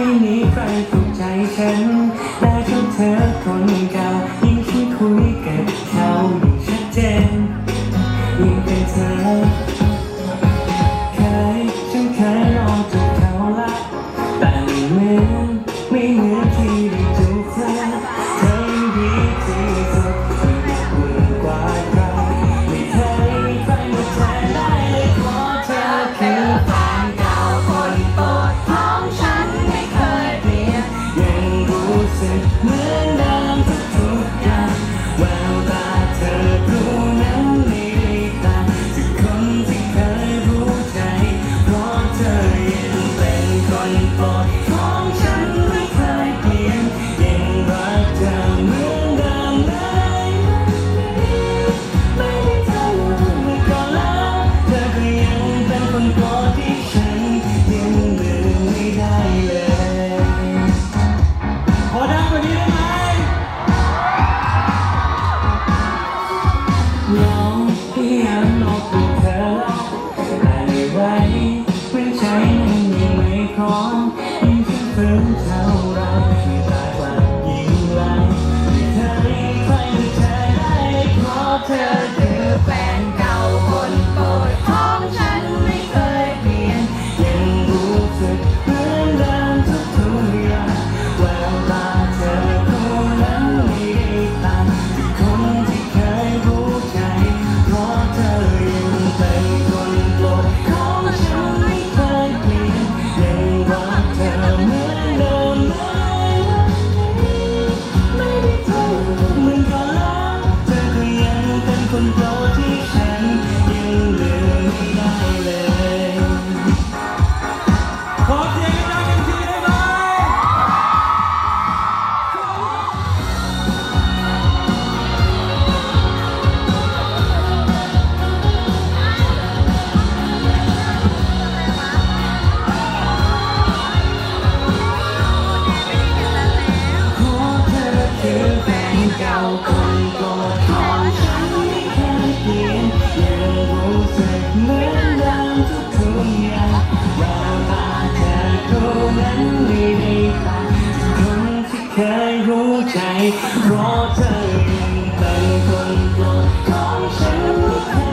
ไม่มีใครถูกใจฉัน แต่ก็เธอคนเก่ายิ่งที่คุยกับเขายิ่งชัดเจนยิ่งเป็นเธอเคยฉันเคยรอจากเขาละแต่เมื่อไม่เหมือนที่ได้จูบเธอเธอดีที่สุด and down. Go, go. เคยรู้ใจ เพราะเธอเป็นคนโปรดของฉัน